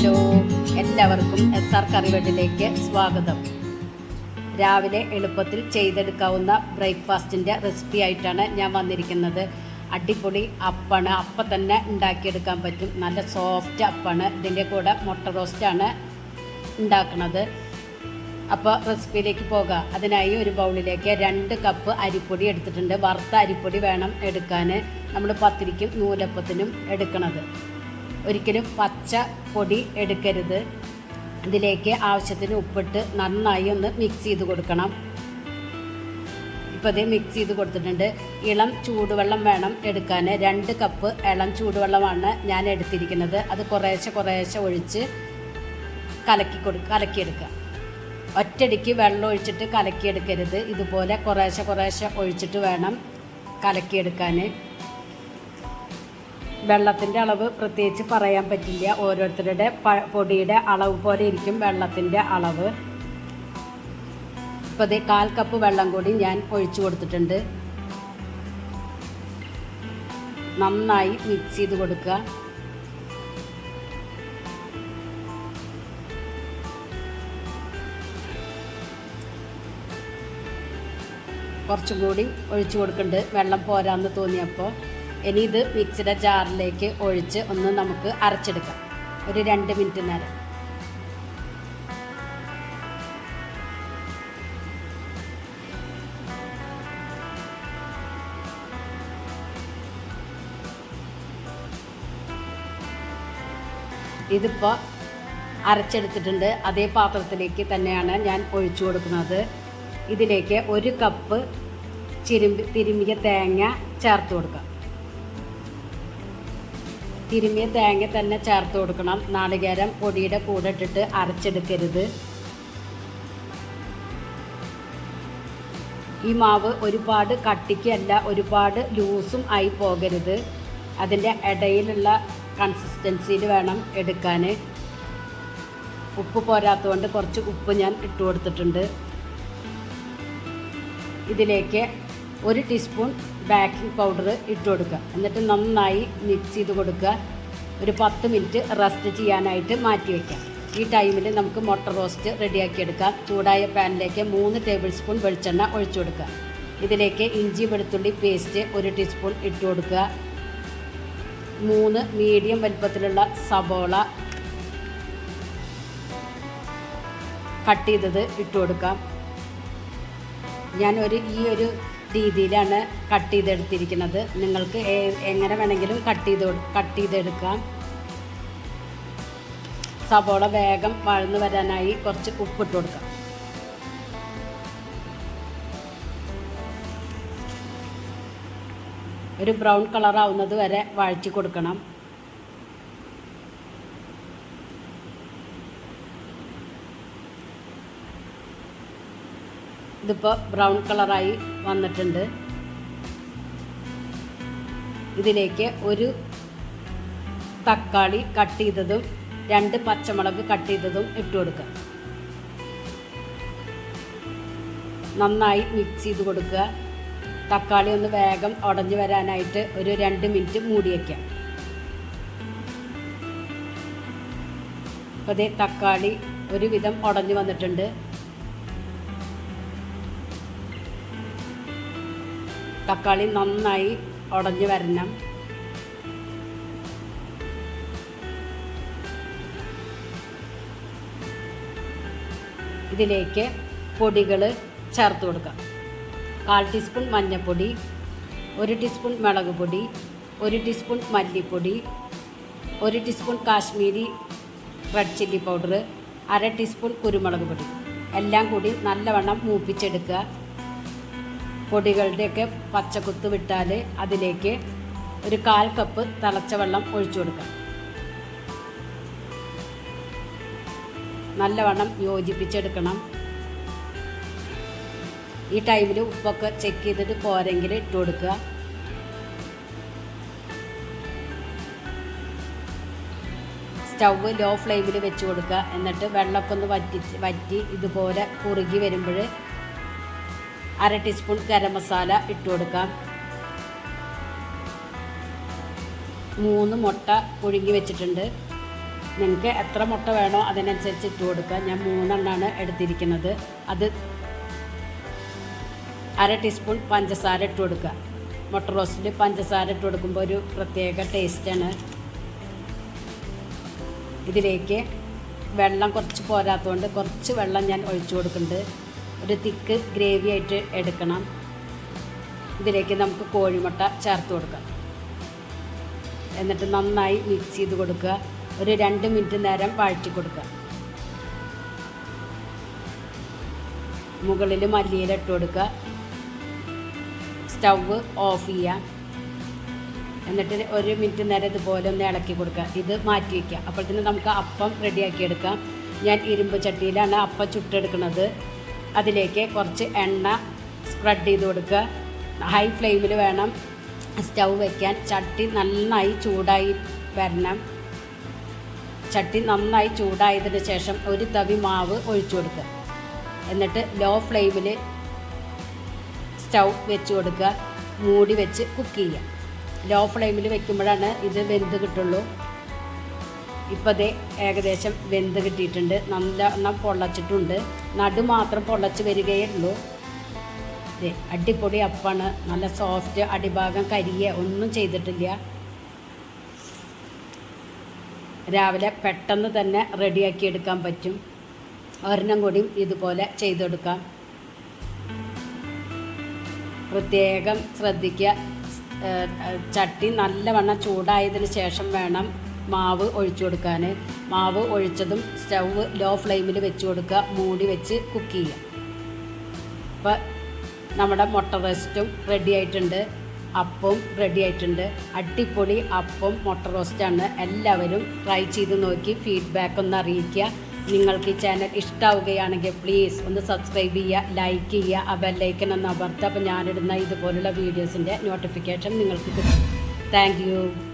Hello എല്ലാവർക്കും S R കറിവെട്ടിലേക്ക് സ്വാഗതം. രാവിലെ എളുപ്പത്തിൽ ചെയ്തെടുക്കാവുന്ന ബ്രേക്ക്ഫാസ്റ്റിന്റെ റെസിപ്പി ആയിട്ടാണ് ഞാൻ വന്നിരിക്കുന്നത്. അടിപൊളി അപ്പാണ്. അപ്പം തന്നെ ഉണ്ടാക്കിയെടുക്കാൻ പറ്റും. നല്ല സോഫ്റ്റ് അപ്പാണ്. ഇതിന്റെ കൂടെ മുട്ട റോസ്റ്റാണ് ഉണ്ടാക്കുന്നത് അപ്പോൾ റെസിപ്പിയിലേക്ക് പോകാം. അതിനായി ഒരു ബൗളിലേക്ക് രണ്ട് കപ്പ് അരിപ്പൊടി എടുത്തിട്ടുണ്ട്. വറുത്ത അരിപ്പൊടി വേണം എടുക്കാൻ നമ്മൾ പത്തിരിക്കും നൂലപ്പത്തിനും എടുക്കണത്. ഒരിക്കലും പച്ച പൊടി എടുക്കരുത്. ഇതിലേക്ക് ആവശ്യത്തിന് ഉപ്പിട്ട് നന്നായി ഒന്ന് മിക്സ് ചെയ്ത് കൊടുക്കണം. ഇപ്പോൾ ഇത് മിക്സ് ചെയ്ത് കൊടുത്തിട്ടുണ്ട്. ഇളം ചൂടുവെള്ളം വേണം എടുക്കാൻ രണ്ട് കപ്പ് ഇളം ചൂടുവെള്ളമാണ് ഞാൻ എടുത്തിരിക്കുന്നത്. അത് കുറേശ്ശെ കുറേശ്ശെ ഒഴിച്ച് കലക്കി കൊടു കലക്കിയെടുക്കുക. ഒറ്റടിക്ക് വെള്ളം ഒഴിച്ചിട്ട് കലക്കിയെടുക്കരുത്. ഇതുപോലെ കുറേശ്ശെ കുറേശ്ശെ ഒഴിച്ചിട്ട് വേണം കലക്കിയെടുക്കാൻ വെള്ളത്തിന്റെ അളവ് പ്രത്യേകിച്ച് പറയാൻ പറ്റില്ല. ഓരോരുത്തരുടെ പൊടിയുടെ അളവ് പോലെ ഇരിക്കും വെള്ളത്തിന്റെ അളവ്. ഇപ്പോൾ ഇതേ കാൽ കപ്പ് വെള്ളം കൂടി ഞാൻ ഒഴിച്ചു കൊടുത്തിട്ടുണ്ട്. നന്നായി മിക്സ് ചെയ്ത് കൊടുക്കുക. കുറച്ചും കൂടി ഒഴിച്ചു കൊടുക്കുന്നുണ്ട് വെള്ളം പോരാന്ന് തോന്നിയപ്പോൾ ഇനി ഇത് മിക്സിയുടെ ജാറിലേക്ക് ഒഴിച്ച് ഒന്ന് നമുക്ക് അരച്ചെടുക്കാം. ഒരു രണ്ട് മിനിറ്റ് നേരം. ഇതിപ്പോൾ അരച്ചെടുത്തിട്ടുണ്ട്. അതേ പാത്രത്തിലേക്ക് തന്നെയാണ് ഞാൻ ഒഴിച്ചു കൊടുക്കുന്നത്. ഇതിലേക്ക് ഒരു കപ്പ് ചിരുമ്പി തിരുമ്മിയ തേങ്ങ ചേർത്ത് കൊടുക്കാം. തിരുമ്മിയ തേങ്ങ തന്നെ ചേർത്ത് കൊടുക്കണം. നാളികേരം പൊടിയുടെ കൂടെ ഇട്ടിട്ട് അരച്ചെടുക്കരുത്. ഈ മാവ് ഒരുപാട് കട്ടിക്കല്ല ഒരുപാട് ലൂസും ആയി പോകരുത്. അതിന്റെ ഇടയിലുള്ള കൺസിസ്റ്റൻസിയിൽ വേണം എടുക്കാൻ ഉപ്പ് പോരാത്തതുകൊണ്ട് കുറച്ച് ഉപ്പ് ഞാൻ ഇട്ട് കൊടുത്തിട്ടുണ്ട്. ഇതിലേക്ക് ഒരു ടീസ്പൂൺ ബേക്കിംഗ് പൗഡർ ഇട്ട് കൊടുക്കുക. എന്നിട്ട് നന്നായി മിക്സ് ചെയ്ത് കൊടുക്കുക. ഒരു പത്ത് മിനിറ്റ് റെസ്റ്റ് ചെയ്യാനായിട്ട് മാറ്റി വയ്ക്കാം ഈ ടൈമിൽ നമുക്ക് മുട്ട റോസ്റ്റ് റെഡിയാക്കിയെടുക്കാം ചൂടായ പാനിലേക്ക് മൂന്ന് ടേബിൾ സ്പൂൺ വെളിച്ചെണ്ണ ഒഴിച്ചു കൊടുക്കുക. ഇതിലേക്ക് ഇഞ്ചി വെളുത്തുള്ളി പേസ്റ്റ് ഒരു ടീസ്പൂൺ ഇട്ട് കൊടുക്കുക. മൂന്ന് മീഡിയം വലിപ്പത്തിലുള്ള സബോള കട്ട് ചെയ്തത് ഇട്ട് കൊടുക്കാം. ഞാൻ ഒരു ഈ ഒരു രീതിയിലാണ് കട്ട് ചെയ്തെടുത്തിരിക്കുന്നത്. നിങ്ങൾക്ക് എങ്ങനെ വേണമെങ്കിലും കട്ട് ചെയ്ത് കൊടു- കട്ട് ചെയ്തെടുക്കാം. സബോള വേഗം വഴന്നു വരാനായി കുറച്ച് ഉപ്പിട്ട് കൊടുക്കാം. ഒരു ബ്രൗൺ കളർ ആവുന്നത് വരെ വഴറ്റി കൊടുക്കണം. ഇതിപ്പോൾ ബ്രൗൺ കളറായി വന്നിട്ടുണ്ട്. ഇതിലേക്ക് ഒരു തക്കാളി കട്ട് ചെയ്തതും രണ്ട് പച്ചമുളക് കട്ട് ചെയ്തതും ഇട്ട് കൊടുക്കുക. നന്നായി മിക്സ് ചെയ്ത് കൊടുക്കുക. തക്കാളി ഒന്ന് വേഗം ഉടഞ്ഞു വരാനായിട്ട് ഒരു രണ്ട് മിനിറ്റ് മൂടി വയ്ക്കാം അപ്പോൾ അതേ തക്കാളി ഒരുവിധം ഉടഞ്ഞു വന്നിട്ടുണ്ട്. തക്കാളി നന്നായി ഉടഞ്ഞു വരണം. ഇതിലേക്ക് പൊടികൾ ചേർത്ത് കൊടുക്കാം. കാൽ ടീസ്പൂൺ മഞ്ഞൾപ്പൊടി ഒരു ടീസ്പൂൺ മുളക് പൊടി ഒരു ടീസ്പൂൺ മല്ലിപ്പൊടി ഒരു teaspoon Kashmiri red chilli powder അര ടീസ്പൂൺ കുരുമുളക് പൊടി. എല്ലാം കൂടി നല്ലവണ്ണം മൂപ്പിച്ചെടുക്കുക. പൊടികളുടെയൊക്കെ പച്ചക്കുത്ത് വിട്ടാൽ അതിലേക്ക് ഒരു കാൽ കപ്പ് തിളച്ച വെള്ളം ഒഴിച്ചു കൊടുക്കാം. നല്ലവണ്ണം യോജിപ്പിച്ചെടുക്കണം. ഈ ടൈമിൽ ഉപ്പൊക്കെ ചെക്ക് ചെയ്തിട്ട് പോരെങ്കിൽ ഇട്ട് കൊടുക്കുക. സ്റ്റൗവ് ലോ ഫ്ലെയിമിൽ വെച്ച് കൊടുക്കുക. എന്നിട്ട് വെള്ളമൊക്കെ ഒന്ന് വറ്റി വറ്റി ഇതുപോലെ കുറുകി വരുമ്പോൾ അര ടീസ്പൂൺ ഗരം മസാല ഇട്ട് കൊടുക്കാം. മൂന്ന് മുട്ട പുഴുങ്ങി വെച്ചിട്ടുണ്ട്. നിങ്ങൾക്ക് എത്ര മുട്ട വേണോ അതിനനുസരിച്ച് ഇട്ട് കൊടുക്കാം ഞാൻ മൂന്നെണ്ണമാണ് എടുത്തിരിക്കുന്നത്. അത് അര ടീസ്പൂൺ പഞ്ചസാര ഇട്ട് കൊടുക്കുക. മുട്ട റോസ്റ്റിൽ പഞ്ചസാര ഇട്ട് കൊടുക്കുമ്പോൾ ഒരു പ്രത്യേക ടേസ്റ്റാണ്. ഇതിലേക്ക് വെള്ളം കുറച്ച് പോരാത്തതുകൊണ്ട് കുറച്ച് വെള്ളം ഞാൻ ഒഴിച്ചു കൊടുക്കുന്നുണ്ട്. ഒരു തിക്ക് ഗ്രേവി ആയിട്ട് എടുക്കണം. ഇതിലേക്ക് നമുക്ക് കോഴിമുട്ട ചേർത്ത് കൊടുക്കാം. എന്നിട്ട് നന്നായി മിക്സ് ചെയ്ത് കൊടുക്കുക. ഒരു രണ്ട് മിനിറ്റ് നേരം വഴറ്റി കൊടുക്കുക. മുകളിൽ മല്ലിയില ഇട്ട് കൊടുക്കുക. സ്റ്റവ് ഓഫ് ചെയ്യുക. എന്നിട്ട് ഒരു മിനിറ്റ് നേരം ഇതുപോലെ ഒന്ന് ഇളക്കി കൊടുക്കുക. ഇത് മാറ്റി വയ്ക്കുക അപ്പോഴത്തേന് നമുക്ക് അപ്പം റെഡിയാക്കി എടുക്കാം. ഞാൻ ഇരുമ്പ് ചട്ടിയിലാണ് അപ്പം ചുട്ടെടുക്കുന്നത്. അതിലേക്ക് കുറച്ച് എണ്ണ സ്പ്രെഡ് ചെയ്ത് കൊടുക്കുക. ഹൈ ഫ്ലെയിമിൽ വേണം സ്റ്റൗ വയ്ക്കാൻ ചട്ടി നന്നായി ചൂടായി വരണം. ചട്ടി നന്നായി ചൂടായതിന് ശേഷം ഒരു തവി മാവ് ഒഴിച്ചു കൊടുക്കുക. എന്നിട്ട് ലോ ഫ്ലെയിമിൽ സ്റ്റൗ വെച്ച് കൊടുക്കുക. മൂടി വെച്ച് കുക്ക് ചെയ്യുക. ലോ ഫ്ലെയിമിൽ വെക്കുമ്പോഴാണ് ഇത് വെന്ത് കിട്ടുള്ളൂ. ഇപ്പോൾ ദേ ഏകദേശം വെന്ത് കിട്ടിയിട്ടുണ്ട്. നല്ല എണ്ണം പൊള്ളച്ചിട്ടുണ്ട്. നടു മാത്രം പൊള്ളച്ച് വരികയേ ഉള്ളൂ ദേ അടിപൊളി അപ്പാണ്. നല്ല സോഫ്റ്റ് അടിഭാഗം കരിയ ഒന്നും ചെയ്തിട്ടില്ല. രാവിലെ പെട്ടെന്ന് തന്നെ റെഡിയാക്കി എടുക്കാൻ പറ്റും. ഒരെണ്ണം കൂടിയും ഇതുപോലെ ചെയ്തെടുക്കാം. പ്രത്യേകം ശ്രദ്ധിക്കുക. ചട്ടി നല്ലവണ്ണം ചൂടായതിന് ശേഷം വേണം മാവ് ഒഴിച്ചു കൊടുക്കാൻ മാവ് ഒഴിച്ചതും സ്റ്റൗവ് ലോ ഫ്ലെയിമിൽ വെച്ച് കൊടുക്കുക. മൂടി വെച്ച് കുക്ക് ചെയ്യുക. അപ്പോൾ നമ്മുടെ മുട്ട റോസ്റ്റും റെഡി ആയിട്ടുണ്ട്. അപ്പവും റെഡി ആയിട്ടുണ്ട്. അടിപൊളി അപ്പം മുട്ട റോസ്റ്റാണ് എല്ലാവരും ട്രൈ ചെയ്ത് നോക്കി ഫീഡ്ബാക്ക് ഒന്ന് അറിയിക്കുക. നിങ്ങൾക്ക് ഈ ചാനൽ ഇഷ്ടാവുകയാണെങ്കിൽ പ്ലീസ് ഒന്ന് സബ്സ്ക്രൈബ് ചെയ്യുക ലൈക്ക് ചെയ്യുക ആ ബെല്ലൈക്കൻ ഒന്ന് അമർത്തുക. അപ്പോൾ ഞാനിടുന്ന ഇതുപോലുള്ള വീഡിയോസിന്റെ നോട്ടിഫിക്കേഷൻ നിങ്ങൾക്ക് കിട്ടും. താങ്ക്